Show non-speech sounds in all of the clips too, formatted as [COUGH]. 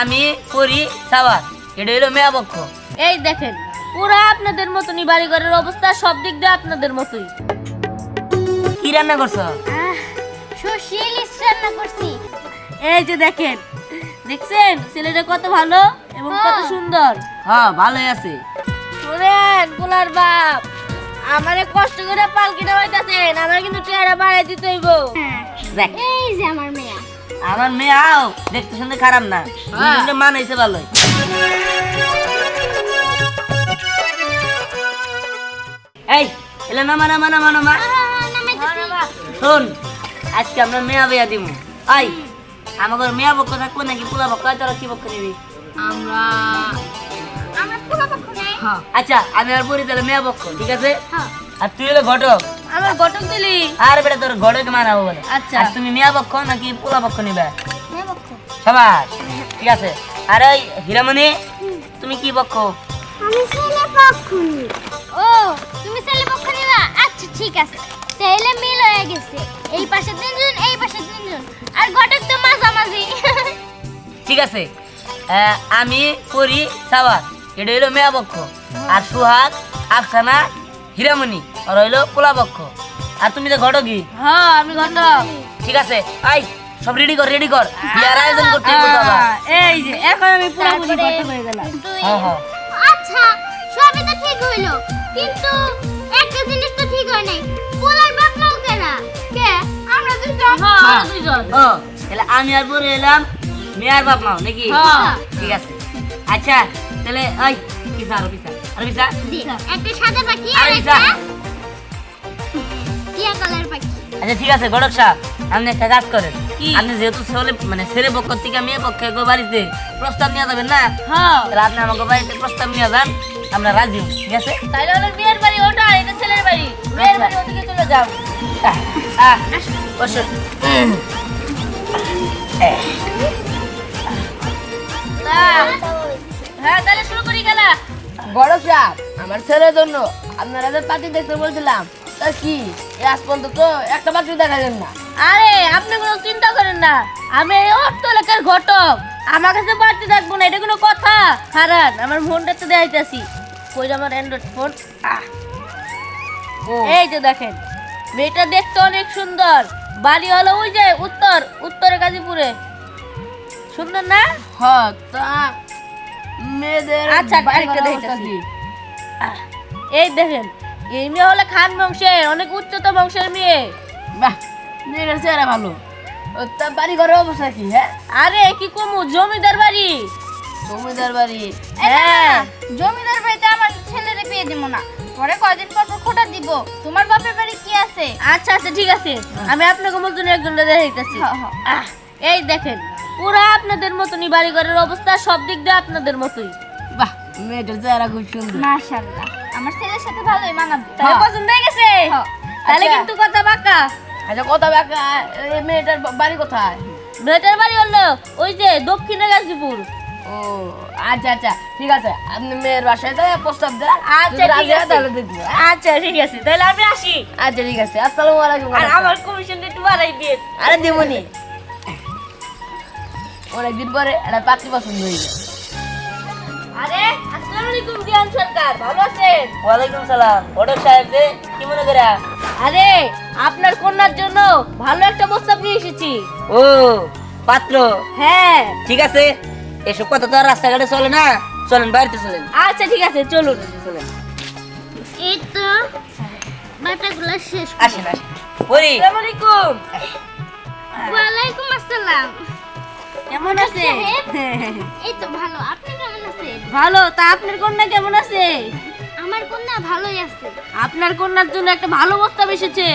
আমি করি সাওয়ার। এটা হলো মেয়া পক্ষ। এই দেখেন পুরা আপনাদের মতনই বাড়িঘরের অবস্থা সব দিক দিয়ে আপনাদের মতোই। কি রান্না করছ? সর্ষে ইলিশ রান্না করছি। এই যে দেখেন দেখছেন? ছেলেটা কত ভালো এবং কত হ্যাঁ। সুন্দর। হ্যাঁ ভালোই আছে। শুনেন পোলার বাপ আমারে কষ্ট করে পালকিটা হইতাছেন আমার কিন্তু চেহারা বাড়াই দিতে হইব। হ্যাঁ। দেখ এই যে আমার মেয়া। আমার মেয়ে আও দেখতে শুনতে খারাপ না। হ্যাঁ। মানাইছে ভালোই এই এলে নামা নামা নামা নামা। শোন আজকে আমরা মেয়া বেয়া দিমু। আই আমাদের মেয়া পক্ষ থাকব নাকি পোলা পক্ষ? হয় তোরা কি পক্ষ নিবি? আমরা নেই। আচ্ছা আমি আর পরি তাহলে মেয়া পক্ষ ঠিক আছে? হ্যাঁ। আর তুই হলো ঘটক। আমার ঘটক দিলি? আর বেটা তোর ঘটক মানাবো বলে। আচ্ছা। আর তুমি মেয়া পক্ষ নাকি পোলা পক্ষ নিবে? মেয়ে পক্ষ। সবাস ঠিক আছে। আর ওই হীরামণি তুমি কি পক্ষ? আমি ছেলে পক্ষ ও তুমি ছেলে পক্ষ নিবা? আচ্ছা ঠিক আছে। ছেলে মিল হয়ে গেছে। এই পাশে তিনজন এই পাশে তিনজন। আর ঘটক তো মাঝামাঝি। ঠিক আছে। আমি করি সাওয়ার এটা হইল মেয়া পক্ষ। আর সুহাগ আফসানা হীরামণি। আর হইল পোলা পক্ষ আর তুমি তো ঘটকি হ্যাঁ আমি ঘটক। ঠিক আছে আই সব রেডি কর রেডি কর। বিয়ার আয়োজন করতে হবে এই যে এখন আমি পুরোপুরি ঘটক হয়ে গেলাম। হ্যাঁ হ্যাঁ। আচ্ছা সবই তো ঠিক হইল। কিন্তু একটা জিনিস তো ঠিক হয় নাই। পোলার বাপ মাও কেনা কে? আমরা দুজন হ্যাঁ আমরা দুইজন। ও তাহলে আমি আর পরে এলাম মেয়ার বাপ মাও নাকি? হ্যাঁ। ঠিক আছে। আচ্ছা তাহলে ওই পিসা আরও পিসা আরও পিসা। দি, একটা সাদা পাখি আর একটা। টিয়া কালার পাখি। আচ্ছা ঠিক আছে গড়ক সাহেব আপনি একটা কাজ করেন। আপনি যেহেতু ছেলে মানে ছেলে পক্ষ থেকে মেয়ে পক্ষে গো বাড়িতে প্রস্তাব নিয়ে যাবেন না? হ্যাঁ। তাহলে আপনি আমাকে বাড়িতে প্রস্তাব নিয়ে যান আমরা রাজি ঠিক আছে? তাইলে হলো মেয়ের বাড়ি ওটা এটা ছেলের বাড়ি। মেয়ের বাড়ি ওদিকে চলে যাও। বসুন। হ্যাঁ তাহলে শুরু করি খেলা বড় সাহেব আমার ছেলের জন্য আপনারা যে পার্টি দেখতে বলছিলাম। তা কি? আজ পর্যন্ত তো একটা পার্টি দেখালেন না। আরে আপনি কোনো চিন্তা করেন না। আমি এই অর্থ এলাকার ঘটক। আমার কাছে বাড়তে থাকব না এটা কোনো কথা। হারান আমার ফোনটা তো দেখাইতেছি কই আমার অ্যান্ড্রয়েড ফোন এই যে দেখেন মেয়েটা দেখতে অনেক সুন্দর। বাড়ি হলো ওই যে উত্তর উত্তরে গাজীপুরে। সুন্দর না? হ্যাঁ তা মেয়েদের আচ্ছা, আরেকটা? আহ, এই দেখেন এই মেয়ে হলো খান বংশের অনেক উচ্চত বংশের মেয়ে। বাহ মেয়েটার চেহারা ভালো। তা বাড়ি ঘরের অবস্থা কি হ্যাঁ? আরে কি কমু জমিদার বাড়ি। জমিদার বাড়ি হ্যাঁ। জমিদার বাড়িতে আমার ছেলেরে বিয়ে দিব না। পরে কয়দিন পর পর খোটা দিব। তোমার বাপের বাড়ি কি আছে? আচ্ছা আচ্ছা ঠিক আছে। আমি আপনাকে মতন একজনটা দেখাইতেছি। হ্যাঁ, হ্যাঁ। এই দেখেন পুরা আপনাদের মতনই বাড়ি ঘরের অবস্থা সব দিক দিয়ে আপনাদের মতোই। বাহ মেয়েটার চেহারা খুব সুন্দর। মাশাআল্লাহ। আমার ছেলের সাথে ভালোই মানাবে। তাহলে পছন্দ হয়ে গেছে। তাহলে আচ্ছা। কিন্তু কথা বাঁকা। আচ্ছা কথা বাকা। এই মেয়েটার বাড়ি কোথায়? মেয়েটার বাড়ি হলো ওই যে দক্ষিণে গাজীপুর। ও আচ্ছা আচ্ছা ঠিক আছে। আপনি মেয়ের বাসায় যায় প্রস্তাব দেন। আচ্ছা রাজি হয় তাহলে দিয়ে দিবো। আচ্ছা ঠিক আছে। তাহলে আমি আসি। আচ্ছা ঠিক আছে। আসসালামু আলাইকুম আর আমার কমিশনটা একটু বাড়াই দিয়ে আরে দেবনি অনেকদিন পরে একটা পাত্রী পছন্দ হয়ে গেল। আরে আসসালামু আলাইকুম দিয়ান সরকার ভালো আছেন? ওয়ালাইকুম সালাম। ঘটক সাহেব যে কি মনে করে? আরে আপনার কন্যার জন্য ভালো একটা প্রস্তাব নিয়ে এসেছি। ও পাত্র। হ্যাঁ। ঠিক আছে এসব কথা তো আর রাস্তাঘাটে চলে না। চলেন বাড়িতে চলেন। আচ্ছা ঠিক আছে চলুন। চলেন। এই তো বাটাগুলো শেষ আসেন আসেন। আসসালামু আলাইকুম। ওয়ালাইকুম আসসালাম। কেমন আছে [LAUGHS] এই তো ভালো আপনি কেমন আছেন ভালো তা আপনার কন্যা কেমন আছে? আমার কন্যা ভালোই আছে। আপনার কন্যার জন্য একটা ভালো প্রস্তাব এসেছে।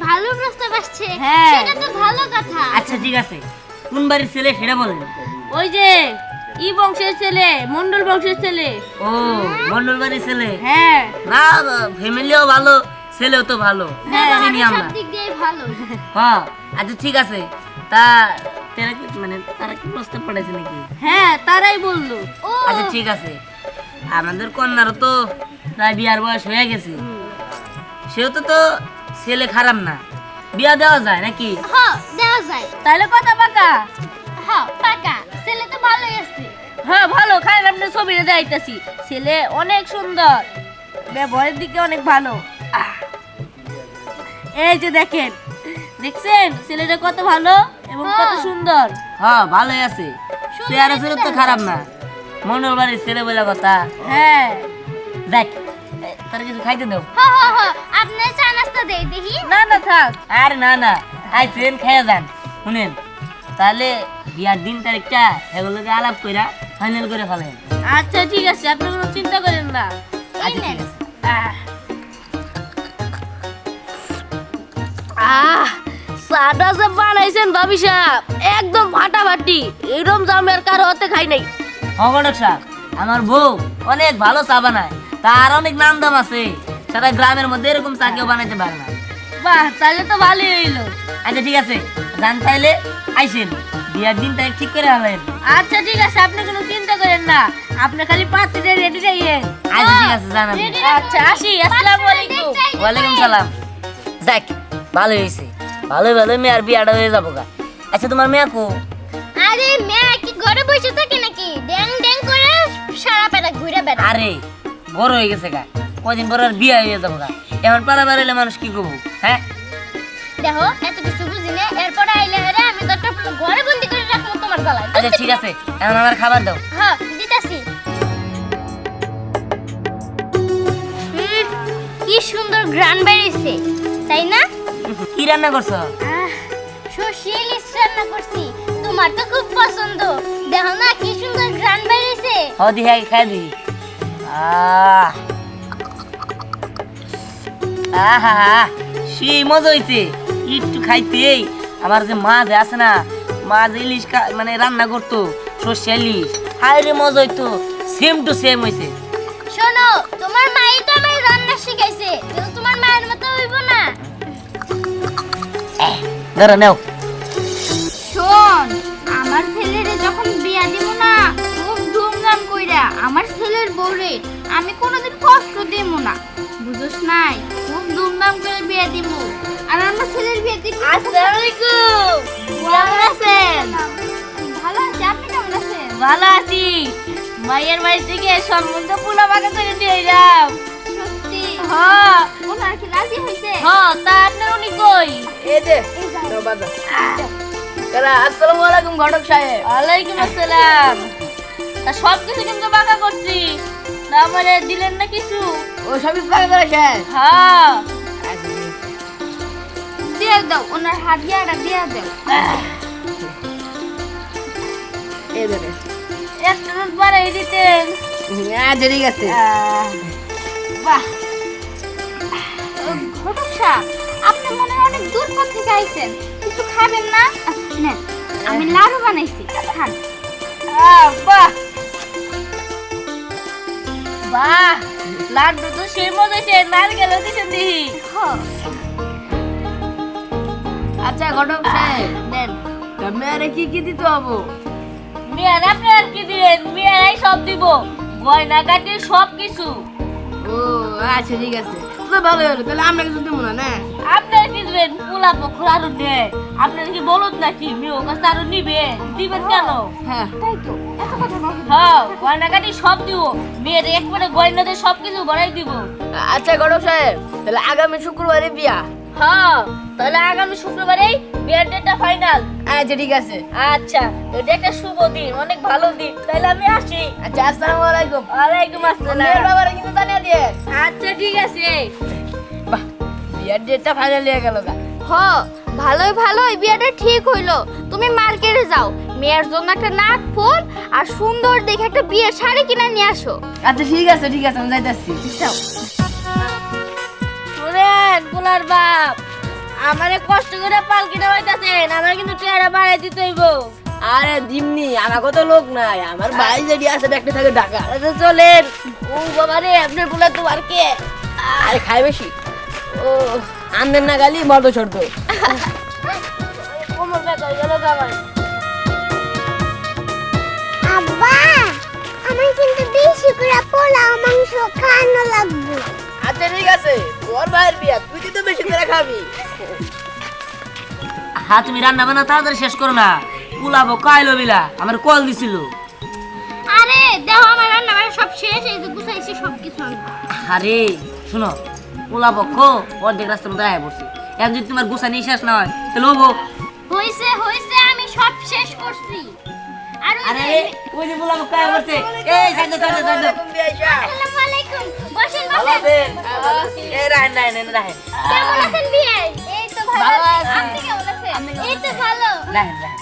ভালো প্রস্তাব আসছে? হ্যাঁ। সেটা তো ভালো কথা। আচ্ছা ঠিক আছে। কোন বাড়ির ছেলে সেটা বলেন। ওই যে ই বংশের ছেলে মন্ডল বংশের ছেলে। ও মন্ডল বাড়ির ছেলে। হ্যাঁ। না ফ্যামিলিও ভালো ছেলেও তো ভালো। হ্যাঁ, আমরা। দিক দিয়ে ভালো। হ্যাঁ আচ্ছা ঠিক আছে। তা তারা কি মানে তারা কি প্রস্তাব পাঠাইছে নাকি? হ্যাঁ তারাই বলল। আচ্ছা ঠিক আছে। আমাদের কন্যারও তো প্রায় বিয়ার বয়স হয়ে গেছে। সেও তো তো ছেলে খারাপ না। বিয়া দেওয়া যায় নাকি? হ দেওয়া যায়। তাহলে কথা পাকা? হ পাকা। ছবিটা দেখাইতেছি। ছেলে অনেক সুন্দর। ব্যবহারের দিকে অনেক ভালো। এই যে দেখেন দেখছেন? ছেলেটা কত ভালো? এবং কত হ্যাঁ। সুন্দর। হ্যাঁ ভালোই আছে। চেয়ারে ফেরত তো খারাপ না। মন্ডল বাড়ির ছেলে বলে কথা। হ্যাঁ। দেখ তোর কিছু খাইতে দাও। হ হ হ আপনার চা নাস্তা দেই দেখি। না না থাক। আরে না না আইসেন খাইয়া যান। শুনেন তাহলে বিয়ার দিন তারিখটা এগুলোকে আলাপ কইরা ফাইনাল করে ফেলেন। আচ্ছা ঠিক আছে আপনি কোনো চিন্তা করেন না। আচ্ছা ঠিক আছে। আহ। যে বানাইছেন ভাবি সাহেব একদম ফাটাফাটি। এরকম জামের কারও হতে খাই নাই। অগণক সাহ আমার বউ অনেক ভালো চা বানায়। তার অনেক নাম দাম আছে। সারা গ্রামের মধ্যে এরকম চা কেউ বানাইতে পারে না। বাহ তাহলে তো ভালোই হইল। আচ্ছা ঠিক আছে। জান তাইলে আইসেন। বিয়ার দিন তারিখ ঠিক করে হলেন আচ্ছা ঠিক আছে আপনি কোনো চিন্তা করেন না। আপনি খালি পাত্রীটা রেডি রাখেন। আচ্ছা ঠিক আছে জান। আচ্ছা আসি আসসালামু আলাইকুম। ওয়ালাইকুম সালাম। যাক ভালো হয়েছে ভালো ভালো মেয়ের বিয়াটা হয়ে যাব গা আচ্ছা তোমার মেয়ে কো? আরে মেয়ে কি ঘরে বসে থাকে নাকি? ড্যাং ড্যাং করে সারা পেটা ঘুরে বেড়া আরে বড় হয়ে গেছে গা। কদিন পর আর বিয়ে হয়ে যাব গা এখন পালা বেরোলে মানুষ কি করব হ্যাঁ? দেখো এত কিছু বুঝি না এরপর আইলে হেরে আমি তো একটা ঘরে বন্দি করে রাখব তোমার গলায়। আচ্ছা ঠিক আছে। এখন আমার খাবার দাও। হ্যাঁ দিতাছি। কি সুন্দর গ্রান বেরিয়েছে তাই না? কি রান্না করছ? সর্ষে ইলিশ রান্না করছি। তোমার তো খুব পছন্দ। দেখো না কি সুন্দর গ্রান বেরিয়েছে। হ দি হ্যাঁ খাই দি আহা। সেই মজা হইছে। একটু খাইতেই আমার যে মাছ আছে না মাছ ইলিশ মানে রান্না করতো সর্ষে ইলিশ। হাই রে মজা হইতো। সেম টু সেম হইছে। শোনো তোমার মাই ধরো নেও। শোন আমার ছেলের যখন বিয়া দিব না খুব ধুমধাম কইরা আমার ছেলের বউরে আমি কোনোদিন কষ্ট দেব না। বুঝছ নাই খুব ধুমধাম করে বিয়া দিব। আর আমার ছেলের বিয়েতে আসসালামু আলাইকুম। কেমন আছেন? ভালো আছে আপনি কেমন আছেন? ভালো আছি। মায়ের বাড়ি থেকে সম্বন্ধ পুনা বাঁকা করে দিয়ে সত্যি হ্যাঁ। ওনার কি রাজি হ্যাঁ তা আপনার উনি কই? এই যে নাও কারা, আসসালামু আলাইকুম ঘটক সাহেব। ওয়ালাইকুম আসসালাম। তা সব কিছু কিন্তু বাঁকা করছি। তা আমারে দিলেন না কিছু? ও সবই করে শেষ? হ্যাঁ। দিয়ে দাও ওনার হাত দিয়ে দাও। একটা দিতেন। আচ্ছা ঠিক আছে বাহ। সাহেব আপনি মনে হয় অনেক দূর পথ থেকে আইছেন কিছু খাবেন না? নেন আমি লাড়ু বানাইছি খান। আহ, বাহ! বাহ! লাড্ডু তো সেই মজা নারকেল দিছেন দিহি আচ্ছা ঘটক সাহেব দেন তা মেয়েরে কি কি দিতে হব? মেয়ার আপনি আর কি দিবেন? মেয়ারাই সব দিব। গয়না কাটি সব কিছু ও আচ্ছা ঠিক আছে। তো ভালো হলো। তাহলে আমরা কিছু দেবো না না? আপনার কি দেবেন? পোলা পক্ষ আরও দে আপনার কি বলুন নাকি মেয়ের কাছে আরও নিবে। দিবেন কেন? হ্যাঁ। তাই তো এত কথা হ্যাঁ গয়না কাটি সব দিব। মেয়ের একবারে গয়নাতে সব কিছু ভরাই দিব। আচ্ছা গড়ক সাহেব তাহলে আগামী শুক্রবারে বিয়া? হ্যাঁ তাহলে আগামী শুক্রবারেই বিয়ের ডেটটা ফাইনাল আচ্ছা ঠিক আছে। আচ্ছা এটা একটা শুভ দিন অনেক ভালো দিন। তাহলে আমি আসি। আচ্ছা আসসালামু আলাইকুম। ওয়ালাইকুম মেয়ের আসসালাম বাবারে কিন্তু জানিয়ে দিয়ে। আচ্ছা ঠিক আছে। বাহ বিয়ার ডেটটা ফাইনাল হয়ে গেল গা। হ ভালোই ভালোই বিয়েটা ঠিক হইল। তুমি মার্কেটে যাও। মেয়ের জন্য একটা নাক ফুল আর সুন্দর দেখে একটা বিয়ের শাড়ি কিনে নিয়ে আসো। আচ্ছা ঠিক আছে ঠিক আছে আমি যাইতেছি। যাও শুনেন পোলার বাপ। আমারে কষ্ট করে পালকিটা হইতাছেন আমার কিন্তু টেয়ারা বাড়াই দিতে হইব। আরে দিমনি আমাকে তো লোক নাই আমার ভাই যদি আছে একটা থাকে ঢাকা। আচ্ছা চলেন। ও বাবা রে আপনার পোলা তোমার কে? আরে খাই বেশি। ও আন্দের না গালি মতো ছোট কোমর ব্যথা হয়ে গেল আমার। আব্বা আমার কিন্তু বেশি করে পোলাও মাংস খাওয়ানো লাগবে। আচ্ছা ঠিক আছে। তোর ভাইয়ের বিয়া তুই তো বেশি করে খাবি। হ্যাঁ তুমি রান্না বান্না তাড়াতাড়ি শেষ করো না। পুলাবো কাইলো বিলা আমার কল দিছিল। আরে দেখো আমার রান্না বাড়া সব শেষ এই যে গুছাইছি সব কিছু আরে শুনো পক্ষ অর্ধেক রাস্তার মধ্যে আয় পড়ছে। এখন যদি তোমার গুছা নিয়ে শেষ না হয় তাহলে হব হইছে হইছে আমি সব শেষ করছি। আর ওই আরে ওই যে পোলা পক্ষ আয় এই সাইডে সাইডে সাইডে। আসসালামু আলাইকুম। বসেন ভালো বসেন। আছেন? এই রাহেন রাহেন রাহেন। কেমন আছেন বিয়াই এই তো ভালো ভালো আছি। আছি। আপনি কেমন আছেন? এই তো ভালো। রাহেন রাহেন।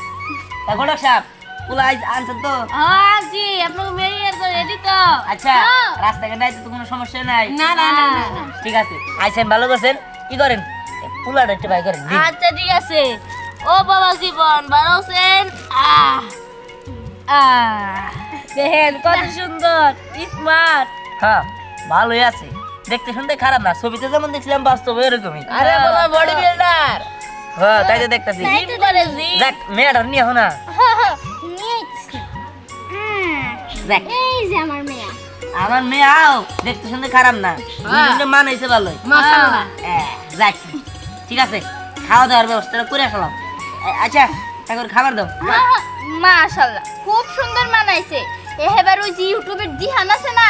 তা ঘটক সাহেব পোলা আনছেন তো? হ্যাঁ জি আপনাকে মেরিয়ার করে রেডি তো। আচ্ছা। রাস্তাঘাটে আইতে তো কোনো সমস্যা নাই? না না না ঠিক আছে। আইছেন ভালো করছেন? কি করেন? পোলাটা একটু বাই করেন আচ্ছা ঠিক আছে। ও বাবা জীবন ভালো আছেন? আহ। দেখেন কত সুন্দর স্মার্ট হ্যাঁ ভালোই আছে। দেখতে শুনতে খারাপ না ছবিতে যেমন দেখছিলাম বাস্তবে এরকমই। আরে বাবা বডি বিল্ডার হ্যাঁ তাই তো দেখতেছি। জিম করে জিম যাক মেয়েটা নিয়ে হো না। হ্যাঁ হ্যাঁ নিয়ে আইতেছি হ্যাঁ যাক এই যে আমার মেয়া। আমার মেয়ে আও দেখতে শুনতে খারাপ না। দুজনে মানাইছে ভালোই। মাশাআল্লাহ হ্যাঁ, যাক ঠিক আছে। খাওয়া দাওয়ার ব্যবস্থাটা করে আসলাম। আচ্ছা এখন খাবার দাও। মাশাআল্লাহ খুব সুন্দর মানাইছে। এবার ওই যে ইউটিউবের দিহান আছে না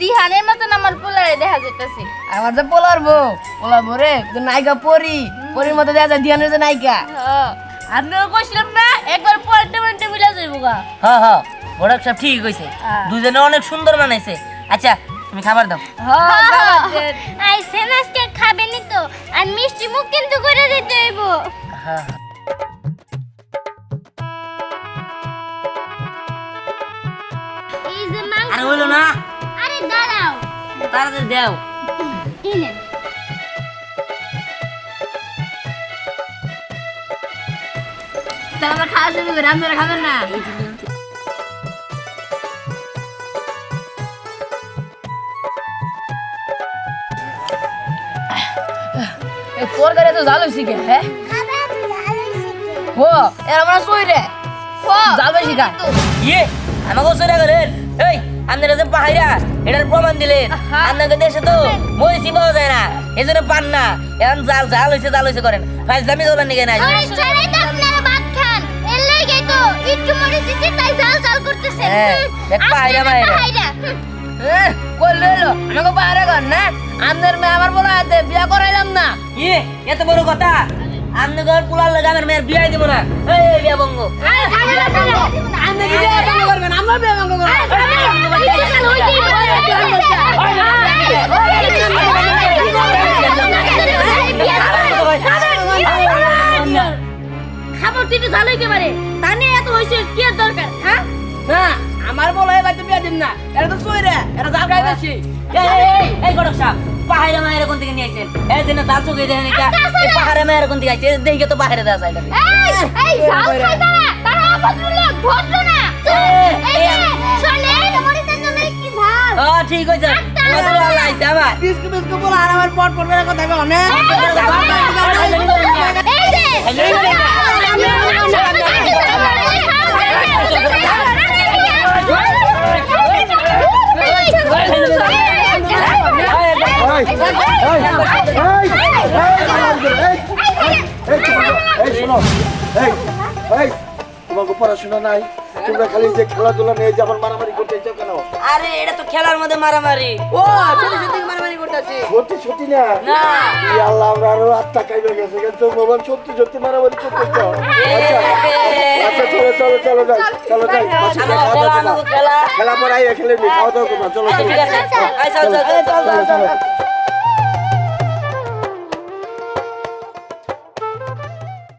দিহানের মতন আমার পোলারে দেখা যেতেছে আমার যে পোলার বউ পোলার বউ রে তো নায়িকা পরি পরির মতো দেখা যায় দিয়ানের যে নায়িকা। হ্যাঁ। আপনারা কইছিলাম না একবার পয়েন্টে পয়েন্টে মিলা যাইবো গা। হ্যাঁ হ্যাঁ বড়ক সব ঠিক কইছে। হ্যাঁ। দুজনে অনেক সুন্দর বানাইছে আচ্ছা তুমি খাবার দাও। হ্যাঁ। আইসেন আজকে খাবেনি তো আর মিষ্টি মুখ কিন্তু করে দিতে হইব। হ্যাঁ। আরে হইল না। আরে দাঁড়াও। তাড়াতাড়ি দাও। ইনেন তাহলে খাওয়া শুরু করি আপনারা খাবেন না? এই তরকারি তো জাল হয়েছি কে হ্যাঁ? হো এর আমরা সই রে জাল বেশি খা ইয়ে আমাকে সরে গেলেন। এই আপনারা যে পাহাড়া এটার প্রমাণ দিলেন আপনাদের দেশে তো মরিচি পাওয়া যায় না এই জন্য পান না। এখন জাল জাল হয়েছে জাল হয়েছে করেন। ফাইজলামি করবেন নাকি একটু মরে দিছি তাই জাল জাল করতেছেন দেখ আমাকে কর না। মেয়ে আমার বলা বিয়া করাইলাম না। ইয়ে এত বড় কথা। আপনি ঘর পুলার লাগে আমার মেয়ের বিয়ে দিব না। এই বিয়া বঙ্গ আপনি কি বিয়া করবেন? আমার বিয়া ভঙ্গ খাবার তুই তো জানো একেবারে হয় বাড়িতে না এটা তো সই রে এটা জাল খাই বেশি এই এই, এই এই গড়ক সাহেব পাহাড়ে মায়ের কোন থেকে নিয়ে আইছেন এই দিনে জাল চোখে দেখেন এটা এই পাহাড়ে মায়ের কোন থেকে আইছে দেখে তো পাহাড়ে দেওয়া যায় না এই জাল খাই তারা তারা অভদ্রলোক ভদ্র না এই শোনেন মরিচের জন্য কি ঝাল ও ঠিক হয়েছে কত ভালো আইছে আমার বিস্কুট বিস্কুট বলা আর আমার পট পড়বে না কথা কনে এই যে এই শোনো এই এই তোমাকে পড়াশোনা নাই তোমরা খালি যে খেলাধুলা নিয়ে যে আবার মারামারি করতে চাও কেন আরে এটা তো খেলার মধ্যে মারামারি। ও সত্যি সত্যি মারামারি করতেছি। সত্যি সত্যি না। আল্লাহ আমরা আরও আত্মা কাইবে গেছে কিন্তু মোবাইল সত্যি সত্যি মারামারি করতে চাও আচ্ছা। আচ্ছা চলো চলো চলো যাই চলো যাই বসে যাই, আমার খাওয়া খেলা পরে আইয়া খেলে নি খাওয়া দাওয়া করবা আচ্ছা চল চল চলো চলো